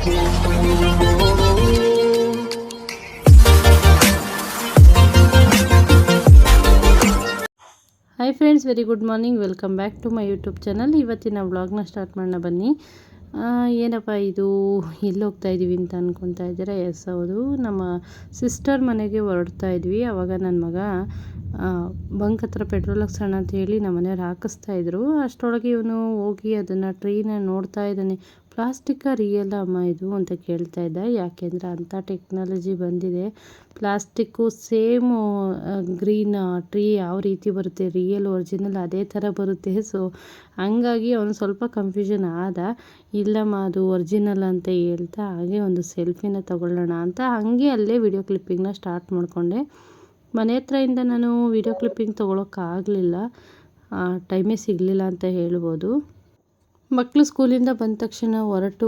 Hi friends very good morning welcome back to my YouTube channel ಇವತ್ತಿನ ವ್ಲಾಗ್ನ start ಮಾಡೋಣ ಬನ್ನಿ. ಏನಪ್ಪ ಇದು? ಎಲ್ಲಿ ಹೋಗ್ತಾ ಇದ್ದೀವಿ ಅಂತ ಅನ್ಕೊತಾ ಇದ್ದೀರಾ? ಎಸ್ ಹೌದು. ನಮ್ಮ ಸಿಸ್ಟರ್ ಮನೆಗೆ ಹೊರಡ್ತಾ ಇದ್ವಿ. ಅವಾಗ ನನ್ನ ಮಗ ಬಂಕ್ ಹತ್ರ ಪೆಟ್ರೋಲ್ ಹಾಕ್ಸೋಣ ಅಂತ ಹೇಳಿ ನಮ್ಮ ಮನೆಯವ್ರು ಹಾಕಿಸ್ತಾ ಇದ್ರು. ಅಷ್ಟರೊಳಗೆ ಇವನು ಹೋಗಿ ಅದನ್ನು ಟ್ರೈನ ನೋಡ್ತಾ ಇದ್ದಾನೆ. ಪ್ಲಾಸ್ಟಿಕ್ಕ ರಿಯಲ್ ಅಮ್ಮ ಇದು ಅಂತ ಕೇಳ್ತಾ ಇದ್ದ. ಯಾಕೆಂದರೆ ಅಂಥ ಟೆಕ್ನಾಲಜಿ ಬಂದಿದೆ. ಪ್ಲಾಸ್ಟಿಕ್ಕು ಸೇಮು ಗ್ರೀನ್ ಟ್ರೀ ಯಾವ ರೀತಿ ಬರುತ್ತೆ? ರಿಯಲ್, ಒರಿಜಿನಲ್ ಅದೇ ಥರ ಬರುತ್ತೆ. ಸೊ, ಹಂಗಾಗಿ ಅವನು ಸ್ವಲ್ಪ ಕನ್ಫ್ಯೂಷನ್ ಆದ. ಇಲ್ಲಮ್ಮ, ಅದು ಒರಿಜಿನಲ್ ಅಂತ ಹೇಳ್ತಾ ಹಾಗೆ ಒಂದು ಸೆಲ್ಫಿನ ತಗೊಳ್ಳೋಣ ಅಂತ ಹಾಗೆ ಅಲ್ಲೇ ವಿಡಿಯೋ ಕ್ಲಿಪ್ಪಿಂಗ್ನ ಸ್ಟಾರ್ಟ್ ಮಾಡಿಕೊಂಡೆ. ಮನೆ ಹತ್ರದಿಂದ ನಾನು ವಿಡಿಯೋ ಕ್ಲಿಪ್ಪಿಂಗ್ ತೊಗೊಳಕ್ಕಾಗಲಿಲ್ಲ. ಟೈಮೇ ಸಿಗಲಿಲ್ಲ ಅಂತ ಹೇಳ್ಬೋದು. ಮಕ್ಕಳು ಸ್ಕೂಲಿಂದ ಬಂದ ತಕ್ಷಣ ಹೊರಟು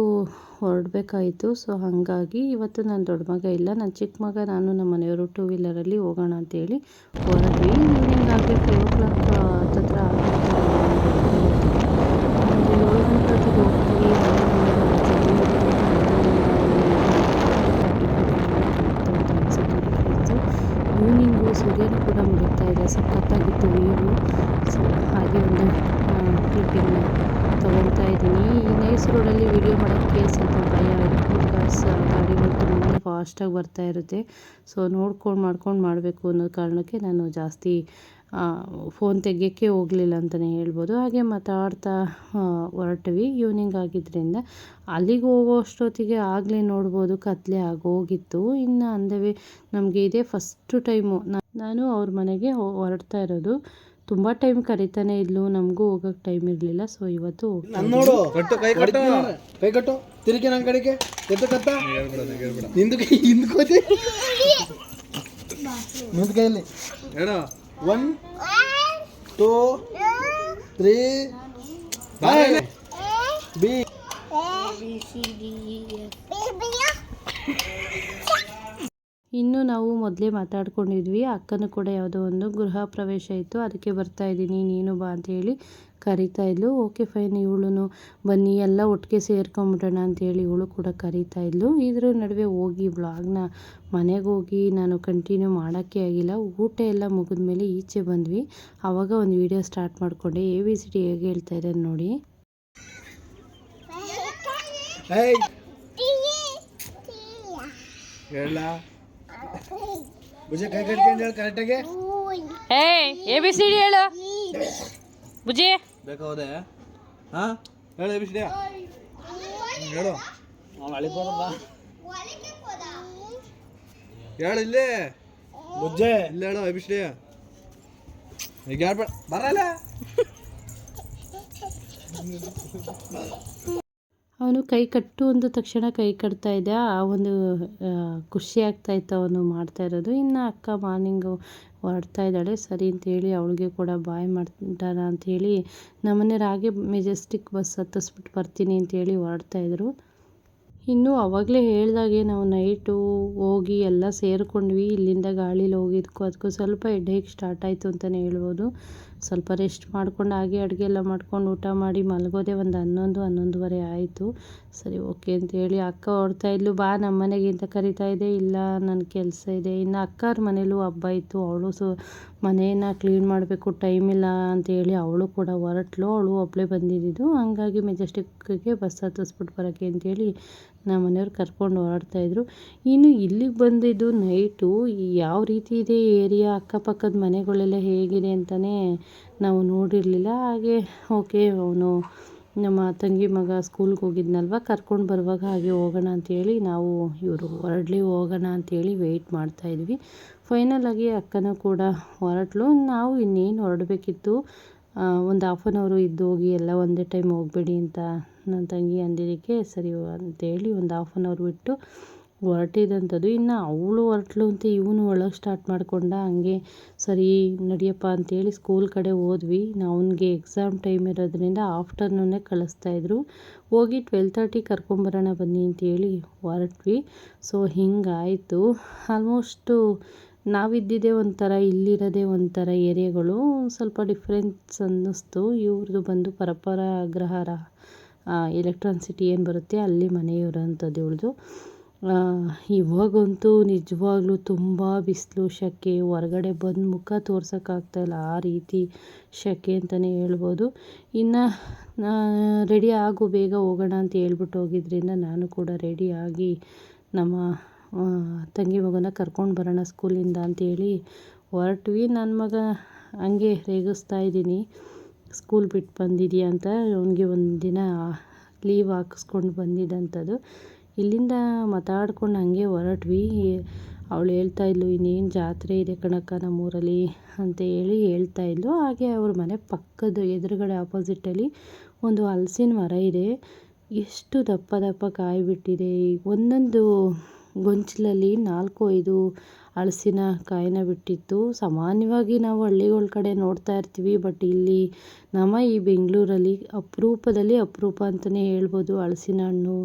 ಹೊರಡಬೇಕಾಯಿತು. ಸೊ, ಹಾಗಾಗಿ ಇವತ್ತು ನನ್ನ ದೊಡ್ಡ ಮಗ ಇಲ್ಲ. ನನ್ನ ಚಿಕ್ಕ ಮಗ, ನಾನು ನಮ್ಮ ಮನೆಯವರು ಟೂ ವೀಲರಲ್ಲಿ ಹೋಗೋಣ ಅಂತೇಳಿ ಹೊರಟ್ವಿ. ಈವ್ನಿಂಗ್ ಆಗಲಿ ಫೈವ್ ಓ ಕ್ಲಾಕ್ ಹತ್ತತ್ರ ಹೋಗ್ತೀವಿ. ಈವ್ನಿಂಗು ಸೂರ್ಯನು ಕೂಡ ಮುಳುಗ್ತಾ ಇದೆ. ಸಖತ್ತಾಗಿತ್ತು ವ್ಯೂವು ಸೊ, ಹಾಗೆ ಒಂದು ಕ್ಲಿಪ್ಪಿಂಗ್ನ ತೊಗೊಳ್ತಾ ಇದ್ದೀನಿ. ಈ ನೈಸ್ ರೋಡಲ್ಲಿ ವಿಡಿಯೋ ಮಾಡೋಕ್ಕೆ ಸ್ವಲ್ಪ ಭಯ ಬಿಕಾಸ್ ಗಾಡಿಗಳು ತುಂಬಾ ಫಾಸ್ಟಾಗಿ ಬರ್ತಾ ಇರುತ್ತೆ. ಸೊ ನೋಡ್ಕೊಂಡು ಮಾಡ್ಕೊಂಡು ಮಾಡಬೇಕು ಅನ್ನೋ ಕಾರಣಕ್ಕೆ ನಾನು ಜಾಸ್ತಿ ಫೋನ್ ತೆಗಿಯೋಕ್ಕೆ ಹೋಗಲಿಲ್ಲ ಅಂತಲೇ ಹೇಳ್ಬೋದು. ಹಾಗೆ ಮಾತಾಡ್ತಾ ಹೊರಟ್ವಿ. ಈವ್ನಿಂಗ್ ಆಗಿದ್ದರಿಂದ ಅಲ್ಲಿಗೆ ಹೋಗೋ ಅಷ್ಟೊತ್ತಿಗೆ ಆಗಲೇ ನೋಡ್ಬೋದು, ಕತ್ಲೆ ಆಗೋಗಿತ್ತು. ಇನ್ನು ಅಂದವೇ ನಮಗೆ ಇದೇ ಫಸ್ಟು ಟೈಮು ನಾನು ಅವ್ರ ಮನೆಗೆ ಹೊರಡ್ತಾ ಇರೋದು. ತುಂಬ ಟೈಮ್ ಕರಿತಾನೆ ಇದ್ಲು ನಮಗೂ ಹೋಗಕ್ ಟೈಮ್ ಇರಲಿಲ್ಲ ಸೊ ಇವತ್ತು ನನ್ ನೋಡು. ಕಟ್ಟು ಕೈ ಕಟ್ಟು. ಕೈ ಕಟ್ಟು. ತಿರುಗಿ ನನ್ನ ಕಡೆಗೆ. ಎದ್ದು ಕತ್ತ. ನಿಂದು ಕೈ ಹಿಂದ್ಕೋತಿ ನಿಂದ ಕೈಯಲ್ಲಿ. ಹೇಳು. ಒನ್ ಟೂ ತ್ರೀ ಬಿ ಇನ್ನು ನಾವು ಮೊದಲೇ ಮಾತಾಡ್ಕೊಂಡಿದ್ವಿ. ಅಕ್ಕನೂ ಕೂಡ ಯಾವುದೋ ಒಂದು ಗೃಹ ಪ್ರವೇಶ ಇತ್ತು. ಅದಕ್ಕೆ ಬರ್ತಾ ಇದ್ದೀನಿ. ನೀನು ಬಾ ಅಂತ ಹೇಳಿ ಕರಿತಾ ಇದ್ಲು. Okay fine. ಇವಳು ಬನ್ನಿ ಎಲ್ಲ ಒಟ್ಟಿಗೆ ಸೇರ್ಕೊಂಬಿಡೋಣ ಅಂತೇಳಿ ಇವಳು ಕೂಡ ಕರಿತಾ ಇದ್ಲು. ಇದ್ರ ನಡುವೆ ಹೋಗಿ ಬ್ಲಾಗ್ನ ಮನೆಗೆ ಹೋಗಿ ನಾನು ಕಂಟಿನ್ಯೂ ಮಾಡೋಕ್ಕೆ ಆಗಿಲ್ಲ. ಊಟ ಎಲ್ಲ ಮುಗಿದ ಮೇಲೆ ಈಚೆ ಬಂದ್ವಿ. ಆವಾಗ ಒಂದು ವಿಡಿಯೋ ಸ್ಟಾರ್ಟ್ ಮಾಡಿಕೊಂಡೆ. ಎ ವಿ ಸಿ ಡಿ ಹೇಗೆ ಹೇಳ್ತಾ ಇದ್ದಾರೆ ನೋಡಿ. ಹೇಳ. ಭುಜ ಕೈ ಕಟ್ಕೊಂಡು ಹೇಳು ಕರೆಕ್ಟಾಗಿ ಏ ಎ ಬಿ ಸಿ ಡಿ ಹೇಳು. ಬುಜಿ ಬೇಕಾ ಹೋದೆ ಹಾ? ಹೇಳು ಬಿಸಿಡಿ ಹೇಳು. ಬಾ ಹೇಳು ಇಲ್ಲಿ. ಬುಜ್ಜೆ ಇಲ್ಲಿ ಹೇಳು ಬಿಸಿಡಿ ಈಗ ಹೇಳ್ಬೇಡ. ಬರಲ್ಲ. ಅವನು ಕೈ ಕಟ್ಟು ಒಂದು ತಕ್ಷಣ ಕೈ ಕಟ್ತಾ ಇದ್ದ ಆ ಒಂದು ಖುಷಿ ಆಗ್ತಾ ಇತ್ತು ಅವನು ಮಾಡ್ತಾ ಇರೋದು. ಇನ್ನು ಅಕ್ಕ ಮಾರ್ನಿಂಗು ಹೊರಡ್ತಾ ಇದ್ದಾಳೆ. ಸರಿ ಅಂತೇಳಿ ಅವಳಿಗೆ ಕೂಡ ಬಾಯ್ ಮಾಡ್ತಾರ ಅಂಥೇಳಿ ನಮ್ಮನೆ ರಾಗಿ ಮೆಜೆಸ್ಟಿಕ್ ಬಸ್ ಹತ್ತಿಸ್ಬಿಟ್ಟು ಬರ್ತೀನಿ ಅಂತೇಳಿ ಹೊರಡ್ತಾ ಇದ್ರು. ಇನ್ನು ಅವಾಗಲೇ ಹೇಳ್ದಾಗೆ ನಾವು ನೈಟು ಹೋಗಿ ಎಲ್ಲ ಸೇರಿಕೊಂಡ್ವಿ. ಇಲ್ಲಿಂದ ಗಾಳೀಲಿ ಹೋಗಿದ್ಕೋ. ಅದಕ್ಕೂ ಸ್ವಲ್ಪ ಹೆಡ್ಡೇಕ್ ಸ್ಟಾರ್ಟ್ ಆಯಿತು ಅಂತಲೇ ಹೇಳ್ಬೋದು. ಸ್ವಲ್ಪ ರೆಸ್ಟ್ ಮಾಡ್ಕೊಂಡು ಹಾಗೆ ಅಡುಗೆ ಎಲ್ಲ ಮಾಡ್ಕೊಂಡು ಊಟ ಮಾಡಿ ಮಲಗೋದೆ ಒಂದು ಹನ್ನೊಂದು, ಹನ್ನೊಂದುವರೆ ಆಯಿತು. ಸರಿ ಓಕೆ ಅಂತೇಳಿ ಅಕ್ಕ ಹೊರಡ್ತಾ ಇದ್ಲು. ಬಾ ನಮ್ಮ ಮನೆಗೆ ಅಂತ ಕರಿತಾ ಇದೆ ಇಲ್ಲ ನನ್ನ ಕೆಲಸ ಇದೆ. ಇನ್ನು ಅಕ್ಕಾರ ಮನೇಲೂ ಹಬ್ಬ ಇತ್ತು. ಅವಳು ಸೊ, ಮನೆಯನ್ನು ಕ್ಲೀನ್ ಮಾಡಬೇಕು ಟೈಮ್ ಇಲ್ಲ ಅಂತೇಳಿ ಅವಳು ಕೂಡ ಹೊರಟ್ಲು. ಅವಳು ಒಬ್ಬಳೇ ಬಂದಿದ್ದು. ಹಂಗಾಗಿ ಮೆಜೆಸ್ಟಿಕ್ಗೆ ಬಸ್ ಹತ್ತಿಸ್ಬಿಟ್ಟು ಬರೋಕ್ಕೆ ಅಂತೇಳಿ ನಮ್ಮ ಮನೆಯವ್ರು ಕರ್ಕೊಂಡು ಹೊರಡ್ತಾಯಿದ್ರು ಇನ್ನು ಇಲ್ಲಿಗೆ ಬಂದಿದ್ದು ನೈಟು ಯಾವ ರೀತಿ ಇದೆ ಏರಿಯಾ, ಅಕ್ಕಪಕ್ಕದ ಮನೆಗಳೆಲ್ಲ ಹೇಗಿದೆ ಅಂತಲೇ ನಾವು ನೋಡಿರಲಿಲ್ಲ. ಹಾಗೆ, ಓಕೆ, ಅವನು ನಮ್ಮ ತಂಗಿ ಮಗ ಸ್ಕೂಲ್ಗೆ ಹೋಗಿದ್ನಲ್ವ, ಕರ್ಕೊಂಡು ಬರುವಾಗ ಹಾಗೆ ಹೋಗೋಣ ಅಂಥೇಳಿ ನಾವು ಇವರು ಹೊರಡ್ಲಿ ಹೋಗೋಣ ಅಂಥೇಳಿ ವೆಯ್ಟ್ ಮಾಡ್ತಾಯಿದ್ವಿ ಫೈನಲಾಗಿ ಅಕ್ಕನೂ ಕೂಡ ಹೊರಟ್ಲು. ನಾವು ಇನ್ನೇನು ಹೊರಡಬೇಕಿತ್ತು? ಒಂದು ಹಾಫ್ ಆನ್ ಅವರು ಇದ್ದು ಹೋಗಿ ಎಲ್ಲ ಒಂದೇ ಟೈಮ್ ಹೋಗಬೇಡಿ ಅಂತ ನನ್ನ ತಂಗಿ ಅಂದಿದ್ದಕ್ಕೆ ಸರಿ ಅಂತೇಳಿ ಒಂದು ಹಾಫ್ ಆನ್ ಅವರ್ ಬಿಟ್ಟು ಹೊರಟಿದಂಥದ್ದು ಇನ್ನು ಅವಳು ಹೊರಟ್ಲು ಅಂತ ಇವನು ಒಳಗೆ ಸ್ಟಾರ್ಟ್ ಮಾಡಿಕೊಂಡ ಹಂಗೆ ಸರಿ ನಡಿಯಪ್ಪ ಅಂತೇಳಿ ಸ್ಕೂಲ್ ಕಡೆ ಹೋದ್ವಿ. ಅವನಿಗೆ ಎಕ್ಸಾಮ್ ಟೈಮ್ ಇರೋದ್ರಿಂದ ಆಫ್ಟರ್ನೂನೇ ಕಳಿಸ್ತಾಯಿದ್ರು ಹೋಗಿ ಟ್ವೆಲ್ ತರ್ಟಿ ಕರ್ಕೊಂಬರೋಣ ಬನ್ನಿ ಅಂತೇಳಿ ಹೊರಟ್ವಿ. ಸೊ ಹಿಂಗಾಯಿತು. ಆಲ್ಮೋಸ್ಟು ನಾವಿದ್ದಿದ್ದೇ ಒಂಥರ, ಇಲ್ಲಿರೋದೇ ಒಂಥರ ಏರಿಯಾಗಳು ಸ್ವಲ್ಪ ಡಿಫ್ರೆನ್ಸ್ ಅನ್ನಿಸ್ತು. ಇವ್ರದ್ದು ಬಂದು ಪರಪರ ಅಗ್ರಹಾರ ಎಲೆಕ್ಟ್ರಾನ್ಸಿಟಿ ಏನು ಬರುತ್ತೆ ಅಲ್ಲಿ ಮನೆ ಇರೋಂಥದ್ದು ಇವಳದು ಇವಾಗಂತೂ ನಿಜವಾಗ್ಲೂ ತುಂಬ ಬಿಸಿಲು ಸೆಕೆ ಹೊರಗಡೆ ಬಂದು ಮುಖ ತೋರ್ಸೋಕ್ಕಾಗ್ತಾಯಿಲ್ಲ ಆ ರೀತಿ ಸೆಕೆ ಅಂತಲೇ ಹೇಳ್ಬೋದು. ಇನ್ನು ರೆಡಿ ಆಗು, ಬೇಗ ಹೋಗೋಣ ಅಂತ ಹೇಳ್ಬಿಟ್ಟು ಹೋಗಿದ್ದರಿಂದ ನಾನು ಕೂಡ ರೆಡಿಯಾಗಿ ನಮ್ಮ ತಂಗಿ ಮಗನ ಕರ್ಕೊಂಡು ಬರೋಣ ಸ್ಕೂಲಿಂದ ಅಂತೇಳಿ ಹೊರಟ್ವಿ. ನನ್ನ ಮಗ ಹಂಗೆ ರೇಗಿಸ್ತಾ ಇದ್ದೀನಿ. ಸ್ಕೂಲ್ ಬಿಟ್ಟು ಬಂದಿದೆಯಾ ಅಂತ ಅವನಿಗೆ ಒಂದು ದಿನ ಲೀವ್ ಹಾಕಿಸ್ಕೊಂಡು ಬಂದಿದ್ದಂಥದ್ದು ಇಲ್ಲಿಂದ ಮಾತಾಡ್ಕೊಂಡು ಹಂಗೆ ಹೊರಟ್ವಿ. ಅವಳು ಹೇಳ್ತಾ ಇದ್ಲು, ಇನ್ನೇನು ಜಾತ್ರೆ ಇದೆ ಕಣಕ್ಕ ನಮ್ಮೂರಲ್ಲಿ ಅಂತ ಹೇಳಿ ಹೇಳ್ತಾ ಇದ್ಲು. ಹಾಗೆ ಅವ್ರ ಮನೆ ಪಕ್ಕದ ಎದುರುಗಡೆ ಆಪೋಸಿಟಲ್ಲಿ ಒಂದು ಹಲಸಿನ ಮರ ಇದೆ. ಎಷ್ಟು ದಪ್ಪ ದಪ್ಪ ಕಾಯಿ ಬಿಟ್ಟಿದೆ ಒಂದೊಂದು ಗೊಂಚಲಲ್ಲಿ ನಾಲ್ಕು ಐದು ಹಲಸಿನ ಕಾಯಿನ ಬಿಟ್ಟಿತ್ತು. ಸಾಮಾನ್ಯವಾಗಿ ನಾವು ಹಳ್ಳಿಗಳ ಕಡೆ ನೋಡ್ತಾ ಇರ್ತೀವಿ ಬಟ್ ಇಲ್ಲಿ ನಮ್ಮ ಈ ಬೆಂಗಳೂರಲ್ಲಿ ಅಪರೂಪದಲ್ಲಿ ಅಪರೂಪ ಅಂತಲೇ ಹೇಳ್ಬೋದು. ಹಲಸಿನ ಹಣ್ಣು,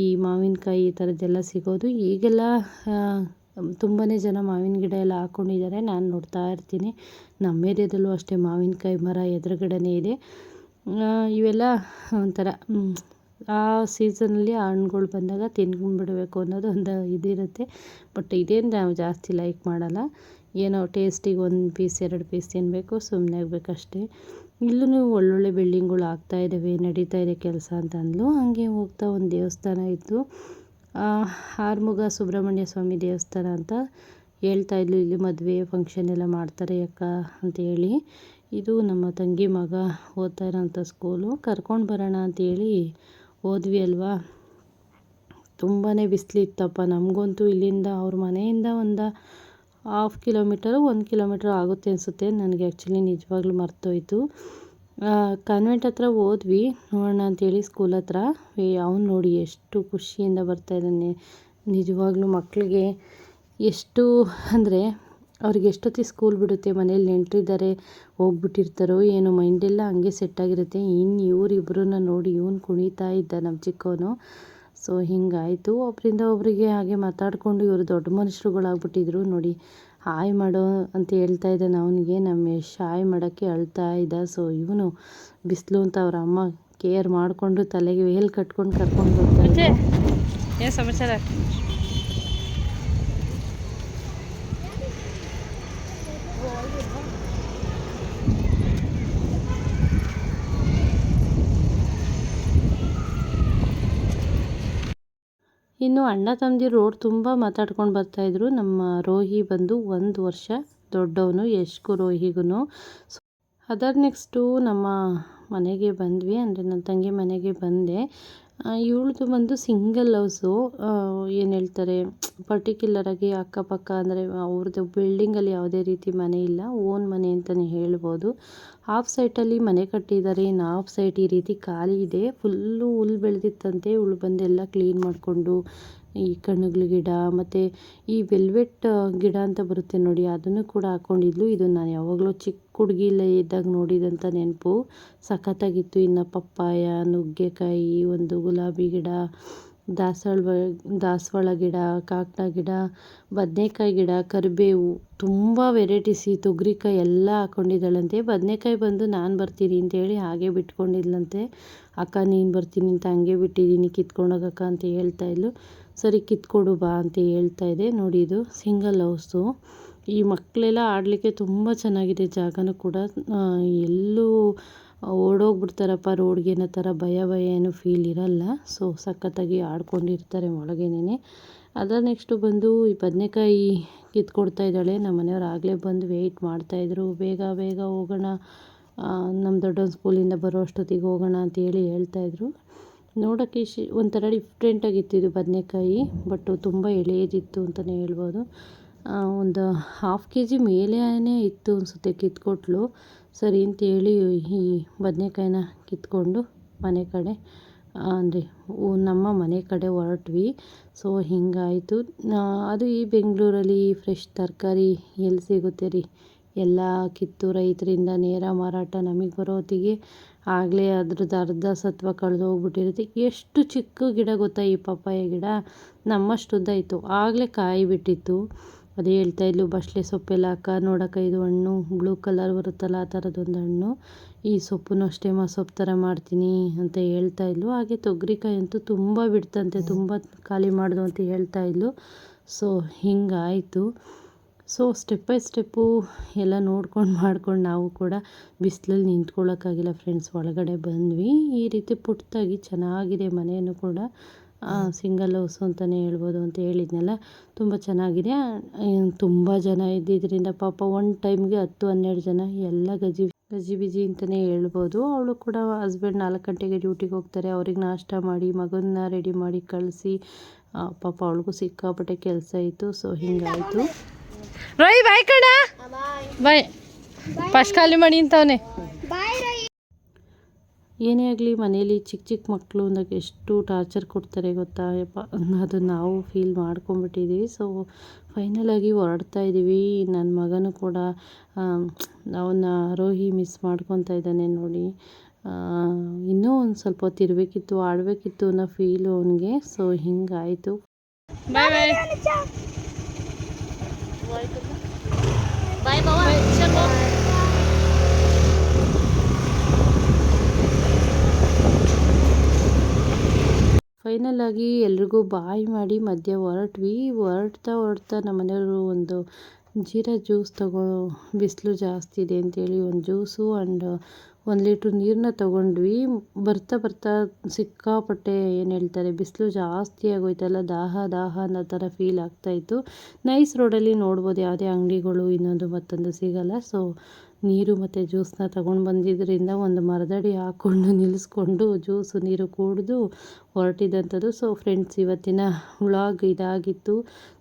ಈ ಮಾವಿನಕಾಯಿ ಈ ಥರದ್ದೆಲ್ಲ ಸಿಗೋದು. ಈಗೆಲ್ಲ ತುಂಬಾ ಜನ ಮಾವಿನ ಗಿಡ ಎಲ್ಲ ಹಾಕ್ಕೊಂಡಿದ್ದಾರೆ ನಾನು ನೋಡ್ತಾ ಇರ್ತೀನಿ. ನಮ್ಮ ಏರಿಯಾದಲ್ಲೂ ಅಷ್ಟೇ ಮಾವಿನಕಾಯಿ ಮರ ಎದುರುಗಡೆನೇ ಇದೆ. ಇವೆಲ್ಲ ಒಂಥರ ಆ ಸೀಸನಲ್ಲಿ ಆ ಹಣ್ಗಳು ಬಂದಾಗ ತಿಂದ್ಬಿಡಬೇಕು ಅನ್ನೋದು ಒಂದು ಇದಿರುತ್ತೆ. ಬಟ್ ಇದೇನು ನಾವು ಜಾಸ್ತಿ ಲೈಕ್ ಮಾಡಲ್ಲ. ಏನೋ ಟೇಸ್ಟಿಗೆ ಒಂದು ಪೀಸ್, ಎರಡು ಪೀಸ್ ತಿನ್ನಬೇಕು ಸುಮ್ಮನೆ ಆಗಬೇಕಷ್ಟೇ. ಇಲ್ಲೂ ಒಳ್ಳೊಳ್ಳೆ ಬಿಲ್ಡಿಂಗ್ಗಳು ಆಗ್ತಾ ಇದ್ದಾವೆ ನಡೀತಾ ಇದೆ ಕೆಲಸ ಅಂತ ಅಂದ್ಲು ಹಾಗೆ ಹೋಗ್ತಾ ಒಂದು ದೇವಸ್ಥಾನ ಇತ್ತು. ಆರ್ಮುಗ ಸುಬ್ರಹ್ಮಣ್ಯ ಸ್ವಾಮಿ ದೇವಸ್ಥಾನ ಅಂತ ಹೇಳ್ತಾ ಇದ್ಲು. ಇಲ್ಲಿ ಮದುವೆ ಫಂಕ್ಷನ್ ಎಲ್ಲ ಮಾಡ್ತಾರೆ ಅಕ್ಕ ಅಂತ ಹೇಳಿ. ಇದು ನಮ್ಮ ತಂಗಿ ಮಗ ಓದ್ತಾ ಇರೋಂಥ ಸ್ಕೂಲು ಕರ್ಕೊಂಡು ಬರೋಣ ಅಂತೇಳಿ ಹೋದ್ವಿ ಅಲ್ವಾ? ತುಂಬಾ ಬಿಸಿಲಿತ್ತಪ್ಪ ನಮಗಂತೂ ಇಲ್ಲಿಂದ ಅವ್ರ ಮನೆಯಿಂದ ಒಂದು ಹಾಫ್ ಕಿಲೋಮೀಟರು ಒಂದು ಕಿಲೋಮೀಟರ್ ಆಗುತ್ತೆ ಅನಿಸುತ್ತೆ. ನನಗೆ ಆ್ಯಕ್ಚುಲಿ ನಿಜವಾಗ್ಲೂ ಮರ್ತೋಯ್ತು. ಕಾನ್ವೆಂಟ್ ಹತ್ರ ಹೋದ್ವಿ. ನೋಡೋಣ ಅಂತೇಳಿ ಸ್ಕೂಲ್ ಹತ್ರ. ಅವ್ನು ನೋಡಿ ಎಷ್ಟು ಖುಷಿಯಿಂದ ಬರ್ತಾಯಿದ್ದಾನೆ ನಿಜವಾಗ್ಲೂ ಮಕ್ಕಳಿಗೆ ಎಷ್ಟು ಅಂದರೆ ಅವ್ರಿಗೆ ಎಷ್ಟೊತ್ತಿಗೆ ಸ್ಕೂಲ್ ಬಿಡುತ್ತೆ, ಮನೇಲಿ ನೆಂಟರಿದ್ದಾರೆ, ಹೋಗ್ಬಿಟ್ಟಿರ್ತಾರೋ ಏನೋ ಮೈಂಡೆಲ್ಲ ಹಂಗೆ ಸೆಟ್ಟಾಗಿರುತ್ತೆ ಇನ್ನು ಇವರಿಬ್ಬರನ್ನ ನೋಡಿ ಇವನು ಕುಣಿತಾ ಇದ್ದ ನಮ್ಮ ಚಿಕ್ಕವನು ಸೊ ಹಿಂಗಾಯಿತು. ಒಬ್ಬರಿಂದ ಒಬ್ಬರಿಗೆ ಹಾಗೆ ಮಾತಾಡಿಕೊಂಡು ಇವರು ದೊಡ್ಡ ಮನುಷ್ಯರುಗಳಾಗ್ಬಿಟ್ಟಿದ್ರು. ನೋಡಿ, ಹಾಯ್ ಮಾಡೋ ಅಂತ ಹೇಳ್ತಾ ಇದ್ದಾನೆ ಅವನಿಗೆ. ನಮ್ಮ ಯಶ್ ಹಾಯ್ ಮಾಡೋಕ್ಕೆ ಅಳ್ತಾ ಇದ್ದ. ಸೊ ಇವನು ಬಿಸಿಲು ಅಂತ ಅವ್ರ ಅಮ್ಮ ಕೇರ್ ಮಾಡಿಕೊಂಡು ತಲೆಗೆ ವೇಲ್ ಕಟ್ಕೊಂಡು ಕರ್ಕೊಂಡು ಬರ್ತಾರೆ ಏನು ಸಮಾಚಾರ? ಇನ್ನು ಅಣ್ಣ ತಮ್ಮದಿರು ರೋಡ್ ತುಂಬ ಮಾತಾಡ್ಕೊಂಡು ಬರ್ತಾಯಿದ್ರು. ನಮ್ಮ ರೋಹಿ ಬಂದು ಒಂದು ವರ್ಷ ದೊಡ್ಡವನು ಯಶ್ಗೂ ರೋಹಿಗೂ ಅದರ್ ನೆಕ್ಸ್ಟು ನಮ್ಮ ಮನೆಗೆ ಬಂದ್ವಿ. ಅಂದರೆ ನನ್ನ ತಂಗಿ ಮನೆಗೆ ಬಂದೆ. ಇವಳದು ಬಂದು ಸಿಂಗಲ್ ಹೌಸು. ಏನು ಹೇಳ್ತಾರೆ ಪರ್ಟಿಕ್ಯುಲರಾಗಿ ಅಕ್ಕಪಕ್ಕ ಅಂದರೆ ಅವ್ರದ್ದು ಬಿಲ್ಡಿಂಗಲ್ಲಿ ಯಾವುದೇ ರೀತಿ ಮನೆ ಇಲ್ಲ ಓನ್ ಮನೆ ಅಂತಲೇ ಹೇಳ್ಬೋದು. ಹಾಫ್ ಸೈಟಲ್ಲಿ ಮನೆ ಕಟ್ಟಿದ್ದಾರೆ ಇನ್ನು ಹಾಫ್ ಸೈಟ್ ಈ ರೀತಿ ಖಾಲಿ ಇದೆ. ಫುಲ್ಲು ಹುಲ್ಲು ಬೆಳೆದಿತ್ತಂತೆ ಹುಳು ಬಂದೆಲ್ಲ ಕ್ಲೀನ್ ಮಾಡಿಕೊಂಡು ಈ ಕಣ್ಣುಗಳ ಗಿಡ ಮತ್ತು ಈ ವೆಲ್ವೆಟ್ ಗಿಡ ಅಂತ ಬರುತ್ತೆ ನೋಡಿ, ಅದನ್ನು ಕೂಡ ಹಾಕ್ಕೊಂಡಿದ್ಲು ಇದು ನಾನು ಯಾವಾಗಲೂ ಚಿಕ್ಕ ಹುಡುಗಿ ಇದ್ದಾಗ ನೋಡಿದಂಥ ನೆನಪು. ಸಖತ್ತಾಗಿತ್ತು. ಇನ್ನು ಪಪ್ಪಾಯ, ನುಗ್ಗೆಕಾಯಿ, ಒಂದು ಗುಲಾಬಿ ಗಿಡ ದಾಸವಾಳ ದಾಸವಾಳ ಗಿಡ, ಕಾಕಡ ಗಿಡ, ಬದನೇಕಾಯಿ ಗಿಡ, ಕರಿಬೇವು, ತುಂಬ ವೆರೈಟೀಸ್ ಈ ತೊಗರಿಕಾಯಿ ಎಲ್ಲ ಹಾಕ್ಕೊಂಡಿದ್ದಾಳಂತೆ ಬದನೇಕಾಯಿ ಬಂದು ನಾನು ಬರ್ತೀನಿ ಅಂತೇಳಿ ಹಾಗೆ ಬಿಟ್ಕೊಂಡಿದ್ಲಂತೆ. ಅಕ್ಕ ನೀನು ಬರ್ತೀನಿ ಅಂತ ಹಂಗೆ ಬಿಟ್ಟಿದ್ದೀನಿ ಕಿತ್ಕೊಂಡೋಗಕ್ಕ ಅಂತ ಹೇಳ್ತಾ ಇದ್ಲು. ಸರಿ, ಕಿತ್ಕೊಡು ಬಾ ಅಂತ ಹೇಳ್ತಾ ಇದೆ. ನೋಡಿ ಇದು ಸಿಂಗಲ್ ಹೌಸು. ಈ ಮಕ್ಕಳೆಲ್ಲ ಆಡಲಿಕ್ಕೆ ತುಂಬ ಚೆನ್ನಾಗಿದೆ ಜಾಗನೂ ಕೂಡ. ಎಲ್ಲೂ ಓಡೋಗ್ಬಿಡ್ತಾರಪ್ಪ ರೋಡ್ಗೆ ಅನ್ನೋ ಥರ ಭಯ ಭಯ ಏನೂ ಫೀಲ್ ಇರಲ್ಲ. ಸೊ ಸಖತ್ತಾಗಿ ಆಡ್ಕೊಂಡಿರ್ತಾರೆ ಒಳಗೇನೆ ಅದರ ನೆಕ್ಸ್ಟು ಬಂದು ಈ ಬದನೇಕಾಯಿ ಕಿತ್ಕೊಡ್ತಾ ಇದ್ದಾಳೆ. ನಮ್ಮ ಮನೆಯವ್ರು ಆಗಲೇ ಬಂದು ವೆಯ್ಟ್ ಮಾಡ್ತಾಯಿದ್ರು ಬೇಗ ಬೇಗ ಹೋಗೋಣ. ನಮ್ಮ ದೊಡ್ಡ ಸ್ಕೂಲಿಂದ ಬರೋ ಅಷ್ಟೊತ್ತಿಗೆ ಹೋಗೋಣ ಅಂತೇಳಿ ಹೇಳ್ತಾಯಿದ್ರು ನೋಡೋಕ್ಕೆ ಶಿ, ಒಂಥರ ಡಿಫ್ರೆಂಟಾಗಿತ್ತು ಇದು ಬದನೇಕಾಯಿ. ಬಟ್ ತುಂಬ ಎಳೆಯದಿತ್ತು ಅಂತಲೇ ಹೇಳ್ಬೋದು. ಒಂದು ಹಾಫ್ ಕೆ ಜಿ ಮೇಲೇ ಇತ್ತು ಅನಿಸುತ್ತೆ ಕಿತ್ಕೊಟ್ಲು. ಸರಿ ಅಂತೇಳಿ ಈ ಬದನೇಕಾಯಿನ ಕಿತ್ಕೊಂಡು ಮನೆ ಕಡೆ ಅಂದರೆ ನಮ್ಮ ಮನೆ ಕಡೆ ಹೊರಟ್ವಿ. ಸೊ ಹಿಂಗಾಯಿತು. ಅದು ಈ ಬೆಂಗಳೂರಲ್ಲಿ ಫ್ರೆಶ್ ತರಕಾರಿ ಎಲ್ಲಿ ಸಿಗುತ್ತೆ ರೀ? ಎಲ್ಲ ಕಿತ್ತು ರೈತರಿಂದ ನೇರ ಮಾರಾಟ ನಮಗೆ ಬರೋ ಹೊತ್ತಿಗೆ ಆಗಲೇ ಅದ್ರದ್ದು ಅರ್ಧ ಸತ್ವ ಕಳೆದು ಹೋಗ್ಬಿಟ್ಟಿರುತ್ತೆ. ಎಷ್ಟು ಚಿಕ್ಕ ಗಿಡ ಗೊತ್ತಾ ಈ ಪಪ್ಪಾಯ ಗಿಡ? ನಮ್ಮಷ್ಟು ಉದ್ದ ಇತ್ತು ಆಗಲೇ ಕಾಯಿ ಬಿಟ್ಟಿತ್ತು ಅದೇ ಹೇಳ್ತಾ ಇದ್ಲು ಬಸಳೆ ಸೊಪ್ಪೆಲ್ಲ ಅಕ್ಕ ನೋಡಕ್ಕ ಇದು ಹಣ್ಣು, ಬ್ಲೂ ಕಲರ್ ಬರುತ್ತಲ್ಲ ಆ ಥರದೊಂದು ಹಣ್ಣು. ಈ ಸೊಪ್ಪನ್ನು ಅಷ್ಟೇ ಮಾ, ಸೊಪ್ಪು ಥರ ಮಾಡ್ತೀನಿ ಅಂತ ಹೇಳ್ತಾ ಇದ್ಲು. ಹಾಗೆ ತೊಗರಿಕಾಯಿ ಅಂತೂ ತುಂಬ ಬಿಡ್ತಂತೆ, ತುಂಬ ಖಾಲಿ ಮಾಡಿದು ಅಂತ ಹೇಳ್ತಾ ಇದ್ಲು. ಸೊ, ಹಿಂಗಾಯಿತು. ಸೊ, ಸ್ಟೆಪ್ ಬೈ ಸ್ಟೆಪ್ಪು ಎಲ್ಲ ನೋಡ್ಕೊಂಡು ಮಾಡ್ಕೊಂಡು ನಾವು ಕೂಡ ಬಿಸಿಲಲ್ಲಿ ನಿಂತ್ಕೊಳ್ಳೋಕ್ಕಾಗಿಲ್ಲ ಫ್ರೆಂಡ್ಸ್. ಒಳಗಡೆ ಬಂದ್ವಿ. ಈ ರೀತಿ ಪುಟ್ಟದಾಗಿ ಚೆನ್ನಾಗಿದೆ ಮನೆಯನ್ನು ಕೂಡ. ಸಿಂಗಲ್ ಹೌಸು ಅಂತಲೇ ಹೇಳ್ಬೋದು ಅಂತ ಹೇಳಿದ್ನಲ್ಲ. ತುಂಬ ಚೆನ್ನಾಗಿದೆ. ತುಂಬ ಜನ ಇದ್ದಿದ್ದರಿಂದ ಪಾಪ ಒನ್ ಟೈಮ್ಗೆ ಹತ್ತು ಹನ್ನೆರಡು ಜನ ಎಲ್ಲ ಗಜಿ ಗಜಿ ಬಿಜಿ ಅಂತಲೇ ಹೇಳ್ಬೋದು. ಅವಳು ಕೂಡ ಹಸ್ಬೆಂಡ್ ನಾಲ್ಕು ಗಂಟೆಗೆ ಡ್ಯೂಟಿಗೆ ಹೋಗ್ತಾರೆ. ಅವ್ರಿಗೆ ನಾಷ್ಟ ಮಾಡಿ ಮಗನ್ನ ರೆಡಿ ಮಾಡಿ ಕಳಿಸಿ. ಪಾಪ ಅವಳಿಗೂ ಸಿಕ್ಕಾಪಟ್ಟೆ ಕೆಲಸ ಇತ್ತು. ಸೊ ಹಿಂಗಾಯಿತು. ಬಾಯ್ ಬಾಯ್ ಕಣ. ಬಾಯ್. ಫಸ್ಟ್ ಖಾಲಿ ಮಾಡಿ ಅಂತವನೆ ಏನೇ ಆಗಲಿ ಮನೇಲಿ ಚಿಕ್ಕ ಚಿಕ್ಕ ಮಕ್ಕಳು ಅಂದಾಗ ಎಷ್ಟು ಟಾರ್ಚರ್ ಕೊಡ್ತಾರೆ ಗೊತ್ತಾ? ಯಪ್ಪ ಅದು ನಾವು ಫೀಲ್ ಮಾಡ್ಕೊಂಬಿಟ್ಟಿದ್ದೀವಿ ಸೊ ಫೈನಲಾಗಿ ಹೊರಡ್ತಾ ಇದ್ದೀವಿ ನನ್ನ ಮಗನೂ ಕೂಡ ಅವನ್ನ ರೋಹಿ ಮಿಸ್ ಮಾಡ್ಕೊತಾ ಇದ್ದಾನೆ ನೋಡಿ. ಇನ್ನೂ ಒಂದು ಸ್ವಲ್ಪ ಹೊತ್ತು ಇರಬೇಕಿತ್ತು ಆಡಬೇಕಿತ್ತು ಅನ್ನೋ ಫೀಲು ಅವನಿಗೆ. ಸೊ ಹಿಂಗಾಯಿತು. ಬಾಯ್ ಬಾಯ್ ಫೈನಲ್ ಆಗಿ ಎಲ್ರಿಗೂ ಬಾಯ್ ಮಾಡಿ ಮಧ್ಯ ಹೊರಟ್ವಿ. ಹೊರಡ್ತಾ ಹೊರಡ್ತಾ ನಮ್ಮ ಮನೆಯವರು ಒಂದು ಜೀರಾ ಜ್ಯೂಸ್ ತಗೋ, ಬಿಸಿಲು ಜಾಸ್ತಿ ಇದೆ ಅಂತೇಳಿ ಒಂದು ಜ್ಯೂಸು ಆ್ಯಂಡ್ ಒಂದು ಲೀಟ್ರ್ ನೀರನ್ನ ತಗೊಂಡ್ವಿ. ಬರ್ತಾ ಬರ್ತಾ ಸಿಕ್ಕಾಪಟ್ಟೆ ಏನು ಹೇಳ್ತಾರೆ, ಬಿಸಿಲು ಜಾಸ್ತಿ ಆಗೋಯ್ತಲ್ಲ, ದಾಹ ದಾಹ ಅನ್ನೋ ಥರ ಫೀಲ್ ಆಗ್ತಾಯಿತ್ತು ನೈಸ್ ರೋಡಲ್ಲಿ ನೋಡ್ಬೋದು ಯಾವುದೇ ಅಂಗಡಿಗಳು ಇನ್ನೊಂದು ಮತ್ತೊಂದು ಸಿಗಲ್ಲ. ಸೊ ನೀರು ಮತ್ತು ಜ್ಯೂಸನ್ನ ತಗೊಂಡು ಬಂದಿದ್ದರಿಂದ ಒಂದು ಮರದಡಿ ಹಾಕ್ಕೊಂಡು ನಿಲ್ಲಿಸ್ಕೊಂಡು ಜ್ಯೂಸು ನೀರು ಕುಡಿದು ಹೊರಟಿದ್ದಂಥದ್ದು ಸೊ ಫ್ರೆಂಡ್ಸ್ ಇವತ್ತಿನ ವ್ಲಾಗ್ ಇದಾಗಿತ್ತು.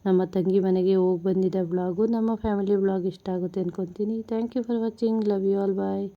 ನಮ್ಮ ತಂಗಿ ಮನೆಗೆ ಹೋಗಿ ಬಂದಿದ್ದ ವ್ಲಾಗು ನಮ್ಮ ಫ್ಯಾಮಿಲಿ ವ್ಲಾಗ್ ಇಷ್ಟ ಆಗುತ್ತೆ ಅಂದ್ಕೊತೀನಿ thank you for watching love you all bye